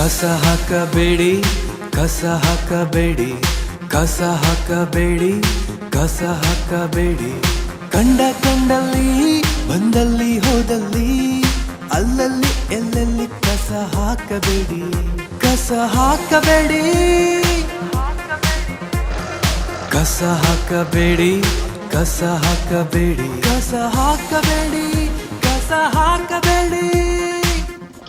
ಕಸ ಹಾಕಬೇಡಿ ಕಸ ಹಾಕಬೇಡಿ ಕಸ ಹಾಕಬೇಡಿ ಕಸ ಹಾಕಬೇಡಿ. ಕಂಡ ಕಂಡಲ್ಲಿ, ಬಂದಲ್ಲಿ ಹೋದಲ್ಲಿ, ಅಲ್ಲಲ್ಲಿ ಎಲ್ಲೆಲ್ಲಿ ಕಸ ಹಾಕಬೇಡಿ ಕಸ ಹಾಕಬೇಡಿ. ಕಸ ಹಾಕಬೇಡಿ ಕಸ ಹಾಕಬೇಡಿ ಕಸ ಹಾಕಬೇಡಿ ಕಸ ಹಾಕಬೇಡಿ.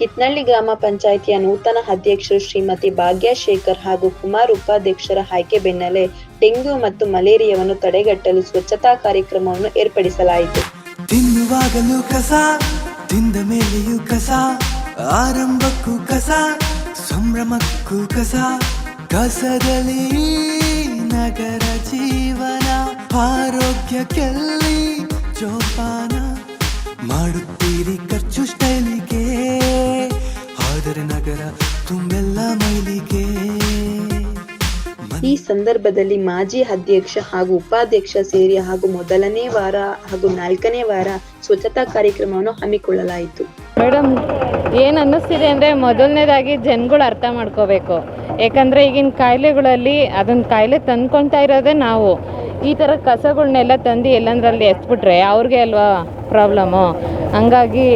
ಕಿತ್ನಳ್ಳಿ ಗ್ರಾಮ ಪಂಚಾಯಿತಿಯ ನೂತನ ಅಧ್ಯಕ್ಷರು ಶ್ರೀಮತಿ ಭಾಗ್ಯಶೇಖರ್ ಹಾಗೂ ಕುಮಾರ್ ಉಪಾಧ್ಯಕ್ಷರ ಆಯ್ಕೆ ಬೆನ್ನಲ್ಲೇ ಡೆಂಗ್ಯೂ ಮತ್ತು ಮಲೇರಿಯಾವನ್ನು ತಡೆಗಟ್ಟಲು ಸ್ವಚ್ಛತಾ ಕಾರ್ಯಕ್ರಮವನ್ನು ಏರ್ಪಡಿಸಲಾಯಿತು. ತಿನ್ನುವಾಗಲೂ ಕಸ ತಿಂದ ಮೇಲೆಯೂ ಕಸ, ಆರಂಭಕ್ಕೂ ಕಸ, ಸಂಭ್ರಮಕ್ಕೂ ಕಸ, ಕಸದಲ್ಲಿ ನಗರ ಜೀವನ ಆರೋಗ್ಯಕ್ಕೆಲ್ಲಿ ಜೋಪಾನ ಮಾಡುತ್ತೀರಿ ಖರ್ಚು ಆದರೆ ನಗರ ತುಂಬೆಲ್ಲ ಮೈಲಿಗೆ. ಈ ಸಂದರ್ಭದಲ್ಲಿ ಮಾಜಿ ಅಧ್ಯಕ್ಷ ಹಾಗೂ ಉಪಾಧ್ಯಕ್ಷ ಸೇರಿ ಹಾಗೂ ಮೊದಲನೇ ವಾರ ಹಾಗೂ ನಾಲ್ಕನೇ ವಾರ ಸ್ವಚ್ಛತಾ ಕಾರ್ಯಕ್ರಮವನ್ನು ಹಮ್ಮಿಕೊಳ್ಳಲಾಯಿತು. ಮೇಡಮ್ ಏನು ಅನ್ನಿಸ್ತಿದೆ ಅಂದರೆ ಮೊದಲನೇದಾಗಿ ಜನಗಳು ಅರ್ಥ ಮಾಡ್ಕೋಬೇಕು. ಯಾಕಂದರೆ ಈಗಿನ ಕಾಯಿಲೆಗಳಲ್ಲಿ ಅದೊಂದು ಕಾಯಿಲೆ ತಂದ್ಕೊಳ್ತಾ ಇರೋದೇ ನಾವು. ಈ ಥರ ಕಸಗಳನ್ನೆಲ್ಲ ತಂದು ಎಲ್ಲಂದ್ರಲ್ಲಿ ಎತ್ಬಿಟ್ರೆ ಅವ್ರಿಗೆ ಅಲ್ವಾ ಪ್ರಾಬ್ಲಮ್ಮು ಹಂಗಾಗಿ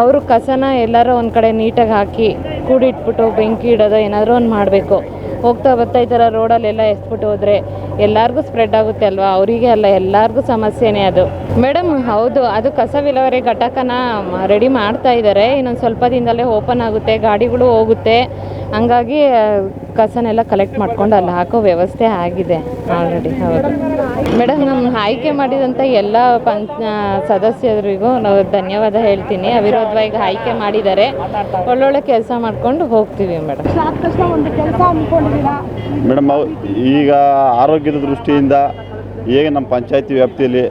ಅವರು ಕಸನ ಎಲ್ಲರೂ ಒಂದು ಕಡೆ ನೀಟಾಗಿ ಹಾಕಿ ಕೂಡಿಟ್ಬಿಟ್ಟು ಬೆಂಕಿ ಇಡೋದು ಏನಾದರೂ ಒಂದು ಮಾಡಬೇಕು. ಹೋಗ್ತಾ ಬರ್ತಾ ಈ ಥರ ರೋಡಲ್ಲೆಲ್ಲ ಎಸ್ಬಿಟ್ಟು ಹೋದರೆ ಎಲ್ಲರಿಗೂ ಸ್ಪ್ರೆಡ್ ಆಗುತ್ತೆ ಅಲ್ವಾ? ಅವರಿಗೆ ಅಲ್ಲ, ಎಲ್ಲರಿಗೂ ಸಮಸ್ಯೆನೇ ಅದು. ಮೇಡಮ್, ಹೌದು, ಅದು ಕಸ ವಿಲೇವಾರಿ ಘಟಕನ ರೆಡಿ ಮಾಡ್ತಾ ಇದ್ದಾರೆ ಇನ್ನೊಂದು ಸ್ವಲ್ಪ ದಿನದಲ್ಲೇ ಓಪನ್ ಆಗುತ್ತೆ, ಗಾಡಿಗಳು ಹೋಗುತ್ತೆ. ಹಂಗಾಗಿ ಕಸನೆಲ್ಲ ಕಲೆಕ್ಟ್ ಮಾಡ್ಕೊಂಡು ಅಲ್ಲಿ ಹಾಕೋ ವ್ಯವಸ್ಥೆ ಆಗಿದೆ ಆಲ್ರೆಡಿ ಹೌದು. ಮೇಡಮ್, ನಮ್ಮ ಆಯ್ಕೆ ಮಾಡಿದಂಥ ಎಲ್ಲ ಪಂಚ ಸದಸ್ಯರಿಗೂ ನಾವು ಧನ್ಯವಾದ ಹೇಳ್ತೀನಿ. ಅವಿರೋಧವಾಗಿ ಆಯ್ಕೆ ಮಾಡಿದ್ದಾರೆ ಒಳ್ಳೊಳ್ಳೆ ಕೆಲಸ ಮಾಡ್ಕೊಂಡು ಹೋಗ್ತೀವಿ ಮೇಡಮ್. ಮೇಡಮ್ ಅವ್- ಈಗ ಆರೋಗ್ಯದ ದೃಷ್ಟಿಯಿಂದ ಹೇಗೆ ನಮ್ಮ ಪಂಚಾಯತಿ ವ್ಯಾಪ್ತಿಯಲ್ಲಿ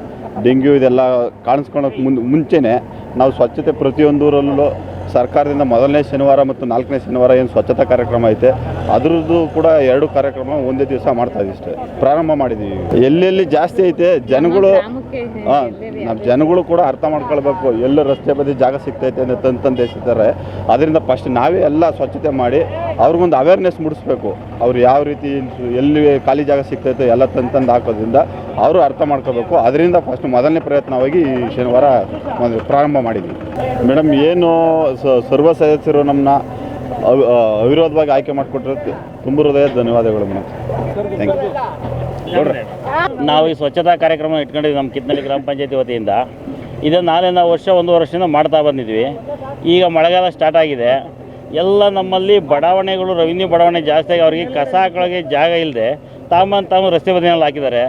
ಡೆಂಗ್ಯೂ ಇದೆಲ್ಲ ಕಾಣಿಸ್ಕೊಳಕ್ಕೆ ಮುಂದೆ ಮುಂಚೆನೇ ನಾವು ಸ್ವಚ್ಛತೆ ಪ್ರತಿಯೊಂದೂರಲ್ಲೂ ಸರ್ಕಾರದಿಂದ ಮೊದಲನೇ ಶನಿವಾರ ಮತ್ತು ನಾಲ್ಕನೇ ಶನಿವಾರ ಏನು ಸ್ವಚ್ಛತಾ ಕಾರ್ಯಕ್ರಮ ಐತೆ ಅದ್ರದ್ದು ಕೂಡ ಎರಡು ಕಾರ್ಯಕ್ರಮ ಒಂದೇ ದಿವಸ ಮಾಡ್ತಾ ಇದ್ದೀವಿ ಪ್ರಾರಂಭ ಮಾಡಿದ್ದೀವಿ ಎಲ್ಲೆಲ್ಲಿ ಜಾಸ್ತಿ ಐತೆ ಜನಗಳು ಹಾಂ ನಮ್ಮ ಜನಗಳು ಕೂಡ ಅರ್ಥ ಮಾಡ್ಕೊಳ್ಬೇಕು. ಎಲ್ಲ ರಸ್ತೆ ಬದಿ ಜಾಗ ಸಿಗ್ತೈತೆ ಅಂತ ತಂದು ತಂದು ಎಸಿತಾರೆ. ಅದರಿಂದ ಫಸ್ಟ್ ನಾವೇ ಎಲ್ಲ ಸ್ವಚ್ಛತೆ ಮಾಡಿ ಅವ್ರಿಗೊಂದು ಅವೇರ್ನೆಸ್ ಮೂಡಿಸ್ಬೇಕು. ಅವ್ರು ಯಾವ ರೀತಿ ಎಲ್ಲಿ ಖಾಲಿ ಜಾಗ ಸಿಗ್ತೈತೆ ಎಲ್ಲ ತಂದು ತಂದು ಹಾಕೋದ್ರಿಂದ ಅವರು ಅರ್ಥ ಮಾಡ್ಕೋಬೇಕು ಅದರಿಂದ ಫಸ್ಟ್ ಮೊದಲನೇ ಪ್ರಯತ್ನವಾಗಿ ಈ ಶನಿವಾರ ಒಂದು ಪ್ರಾರಂಭ ಮಾಡಿದ್ವಿ. ಮೇಡಮ್ ಏನು ಸ- ಸರ್ವ ಸದಸ್ಯರು ನಮ್ಮನ್ನ ಅವಿರೋಧವಾಗಿ ಆಯ್ಕೆ ಮಾಡಿಕೊಟ್ಟಿರೋದಕ್ಕೆ ತುಂಬ ಹೃದಯ ಧನ್ಯವಾದಗಳು ಮೇಡಮ್. ಥ್ಯಾಂಕ್ ಯು ನೋಡ್ರಿ, ನಾವು ಈ ಸ್ವಚ್ಛತಾ ಕಾರ್ಯಕ್ರಮ ಇಟ್ಕೊಂಡಿದ್ವಿ ನಮ್ಮ ಕಿತ್ನಳ್ಳಿ ಗ್ರಾಮ ಪಂಚಾಯತಿ ವತಿಯಿಂದ. ಇದನ್ನು ನಾಲಿನ ವರ್ಷ, ಒಂದು ವರ್ಷದಿಂದ ಮಾಡ್ತಾ ಬಂದಿದ್ವಿ. ಈಗ ಮಳೆಗಾಲ ಸ್ಟಾರ್ಟ್ ಆಗಿದೆ. ಎಲ್ಲ ನಮ್ಮಲ್ಲಿ ಬಡಾವಣೆಗಳು ರೆವಿನ್ಯೂ ಬಡಾವಣೆ ಜಾಸ್ತಿಯಾಗಿ ಅವರಿಗೆ ಕಸ ಹಾಕೊಳಗೆ ಜಾಗ ಇಲ್ಲದೆ ತಾಮನ್ ತಾವು ರಸ್ತೆ ಬದಿನಲ್ಲಿ ಹಾಕಿದ್ದಾರೆ.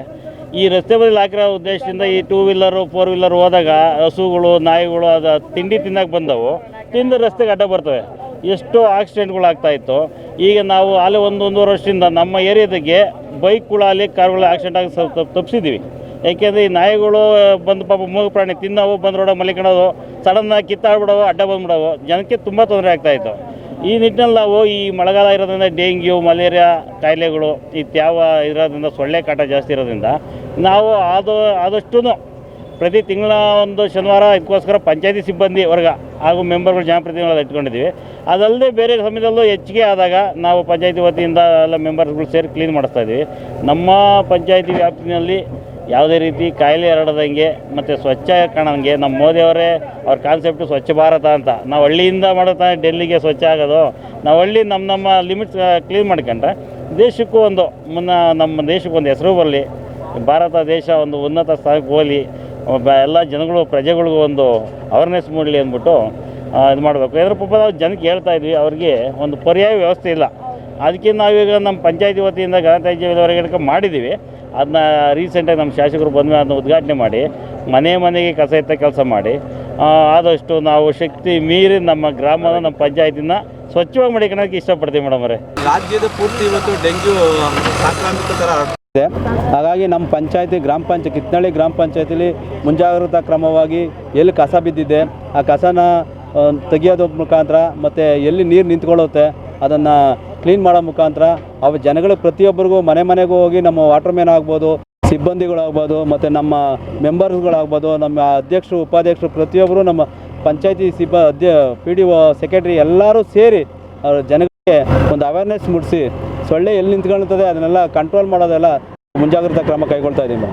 ಈ ರಸ್ತೆ ಬದಿಯಲ್ಲಿ ಹಾಕಿರೋ ಉದ್ದೇಶದಿಂದ ಈ ಟೂ ವೀಲರು ಫೋರ್ ವೀಲರ್ ಹೋದಾಗ ಹಸುಗಳು, ನಾಯಿಗಳು, ಅದು ತಿಂಡಿ ತಿನ್ನಕ್ಕೆ ಬಂದವು. ತಿಂದು ರಸ್ತೆಗೆ ಅಡ್ಡ ಬರ್ತವೆ. ಎಷ್ಟೋ ಆಕ್ಸಿಡೆಂಟ್ಗಳು ಆಗ್ತಾ ಇತ್ತು. ಈಗ ನಾವು ಅಲ್ಲಿ ಒಂದು ಒಂದೂವರೆ ವರ್ಷದಿಂದ ನಮ್ಮ ಏರಿಯಾದಾಗೆ ಬೈಕ್ಗಳು ಅಲ್ಲಿ ಕಾರ್ಗಳು ಆಕ್ಸಿಡೆಂಟ್ ಆಗಿ ತಪ್ಪಿಸಿದ್ದೀವಿ ಯಾಕೆಂದರೆ ಈ ನಾಯಿಗಳು ಬಂದು ಪಾಪ ಮೂಗು ಪ್ರಾಣಿ ತಿನ್ನೋವು, ಬಂದು ರೋಡ ಮಲಿಕೊಳ್ಳೋದು ಸಡನ್ನಾಗಿ ಕಿತ್ತಾಡ್ಬಿಡೋವು, ಅಡ್ಡ ಬಂದ್ಬಿಡೋವು, ಜನಕ್ಕೆ ತುಂಬ ತೊಂದರೆ ಆಗ್ತಾಯಿತ್ತು ಈ ನಿಟ್ಟಿನಲ್ಲಿ ನಾವು ಈ ಮಳೆಗಾಲ ಇರೋದ್ರಿಂದ ಡೆಂಗ್ಯೂ, ಮಲೇರಿಯಾ, ಕಾಯಿಲೆಗಳು ಇತ್ಯಾವ ಇರೋದ್ರಿಂದ, ಸೊಳ್ಳೆ ಕಾಟ ಜಾಸ್ತಿ ಇರೋದ್ರಿಂದ ನಾವು ಅದು ಆದಷ್ಟು ಪ್ರತಿ ತಿಂಗಳ ಒಂದು ಶನಿವಾರ ಇದಕ್ಕೋಸ್ಕರ ಪಂಚಾಯತಿ ಸಿಬ್ಬಂದಿ ವರ್ಗ ಹಾಗೂ ಮೆಂಬರ್ಗಳು ಜನಪ್ರತಿನಿಧಿಗಳು ಇಟ್ಕೊಂಡಿದ್ದೀವಿ. ಅದಲ್ಲದೆ ಬೇರೆ ಸಮಯದಲ್ಲೂ ಹೆಚ್ಚಿಗೆ ಆದಾಗ ನಾವು ಪಂಚಾಯತಿ ವತಿಯಿಂದ ಎಲ್ಲ ಮೆಂಬರ್ಸ್ಗಳು ಸೇರಿ ಕ್ಲೀನ್ ಮಾಡಿಸ್ತಾ ಇದ್ದೀವಿ. ನಮ್ಮ ಪಂಚಾಯತಿ ವ್ಯಾಪ್ತಿನಲ್ಲಿ ಯಾವುದೇ ರೀತಿ ಕಾಯಿಲೆ ಹರಡದಂಗೆ ಮತ್ತು ಸ್ವಚ್ಛ ಕಾಣೋಂಗೆ ನಮ್ಮ ಮೋದಿಯವರೇ ಅವ್ರ ಕಾನ್ಸೆಪ್ಟು ಸ್ವಚ್ಛ ಭಾರತ ಅಂತ. ನಾವು ಹಳ್ಳಿಯಿಂದ ಮಾಡೋ ತಾನೇ ಡೆಲ್ಲಿಗೆ ಸ್ವಚ್ಛ ಆಗೋದು. ನಾವು ಹಳ್ಳಿ ನಮ್ಮ ನಮ್ಮ ಲಿಮಿಟ್ಸ್ ಕ್ಲೀನ್ ಮಾಡ್ಕೊಂಡ್ರೆ ದೇಶಕ್ಕೂ ಒಂದು ಮುನ್ನ ನಮ್ಮ ದೇಶಕ್ಕೆ ಒಂದು ಹೆಸರು ಬರಲಿ. ಭಾರತ ದೇಶ ಒಂದು ಉನ್ನತ ಸ್ಥಾನಕ್ಕೆ ಹೋಗಲಿ. ಎಲ್ಲ ಜನಗಳು, ಪ್ರಜೆಗಳಿಗೂ ಒಂದು ಅವೇರ್ನೆಸ್ ಮೂಡಲಿ ಅಂದ್ಬಿಟ್ಟು ಇದು ಮಾಡಬೇಕು. ಇದ್ರ ಪಾಪ ನಾವು ಜನಕ್ಕೆ ಹೇಳ್ತಾ ಇದ್ವಿ, ಅವ್ರಿಗೆ ಒಂದು ಪರ್ಯಾಯ ವ್ಯವಸ್ಥೆ ಇಲ್ಲ. ಅದಕ್ಕೆ ನಾವೀಗ ನಮ್ಮ ಪಂಚಾಯತಿ ವತಿಯಿಂದ ಗಣತಾಜ್ಯ ಘಟಕ ಮಾಡಿದ್ದೀವಿ ಅದನ್ನ ರೀಸೆಂಟಾಗಿ ನಮ್ಮ ಶಾಸಕರು ಬಂದ ಅದನ್ನ ಉದ್ಘಾಟನೆ ಮಾಡಿ, ಮನೆ ಮನೆಗೆ ಕಸ ಎತ್ತ ಕೆಲಸ ಮಾಡಿ ಆದಷ್ಟು ನಾವು ಶಕ್ತಿ ಮೀರಿ ನಮ್ಮ ಗ್ರಾಮದ ನಮ್ಮ ಪಂಚಾಯತಿನ ಸ್ವಚ್ಛವಾಗಿ ಮಾಡಿಕೊಳ್ಳೋಕೆ ಇಷ್ಟಪಡ್ತೀವಿ ಮೇಡಮ್ ಅವರೇ. ರಾಜ್ಯದ ಪೂರ್ತಿ ಇವತ್ತು ಡೆಂಗ್ಯೂ ಸಾಂಕ್ರಾಮಿಕ ಹಾಗಾಗಿ ನಮ್ಮ ಪಂಚಾಯತಿ, ಗ್ರಾಮ ಪಂಚಾಯತ್, ಕಿತ್ನಳ್ಳಿ ಗ್ರಾಮ ಪಂಚಾಯತಿಲಿ ಮುಂಜಾಗ್ರತಾ ಕ್ರಮವಾಗಿ ಎಲ್ಲಿ ಕಸ ಬಿದ್ದಿದೆ, ಆ ಕಸನ ತೆಗೆಯೋದ್ರ ಮುಖಾಂತರ ಮತ್ತು ಎಲ್ಲಿ ನೀರು ನಿಂತ್ಕೊಳ್ಳುತ್ತೆ, ಅದನ್ನು ಕ್ಲೀನ್ ಮಾಡೋ ಮುಖಾಂತರ ಅವು ಜನಗಳು ಪ್ರತಿಯೊಬ್ಬರಿಗೂ ಮನೆ ಮನೆಗೂ ಹೋಗಿ ನಮ್ಮ ವಾಟರ್ ಮ್ಯಾನ್ ಆಗ್ಬೋದು, ಸಿಬ್ಬಂದಿಗಳಾಗ್ಬೋದು, ಮತ್ತು ನಮ್ಮ ಮೆಂಬರ್ಸ್ಗಳಾಗ್ಬೋದು ನಮ್ಮ ಅಧ್ಯಕ್ಷರು, ಉಪಾಧ್ಯಕ್ಷರು, ಪ್ರತಿಯೊಬ್ಬರು ನಮ್ಮ ಪಂಚಾಯತಿ ಸಿಬ್ಬ ಅಧ್ಯ ಪಿ ಡಿ ಒ ಸೆಕ್ರೆಟ್ರಿ ಎಲ್ಲರೂ ಸೇರಿ ಜನಗಳಿಗೆ ಜನ ಒಂದು ಅವೇರ್ನೆಸ್ ಮೂಡಿಸಿ ಸೊಳ್ಳೆ ಎಲ್ಲಿ ನಿಂತ್ಕೊಳ್ತದೆ ಅದನ್ನೆಲ್ಲ ಕಂಟ್ರೋಲ್ ಮಾಡೋದೆಲ್ಲ ಮುಂಜಾಗ್ರತಾ ಕ್ರಮ ಕೈಗೊಳ್ತಾ ಇದ್ದೀವಿ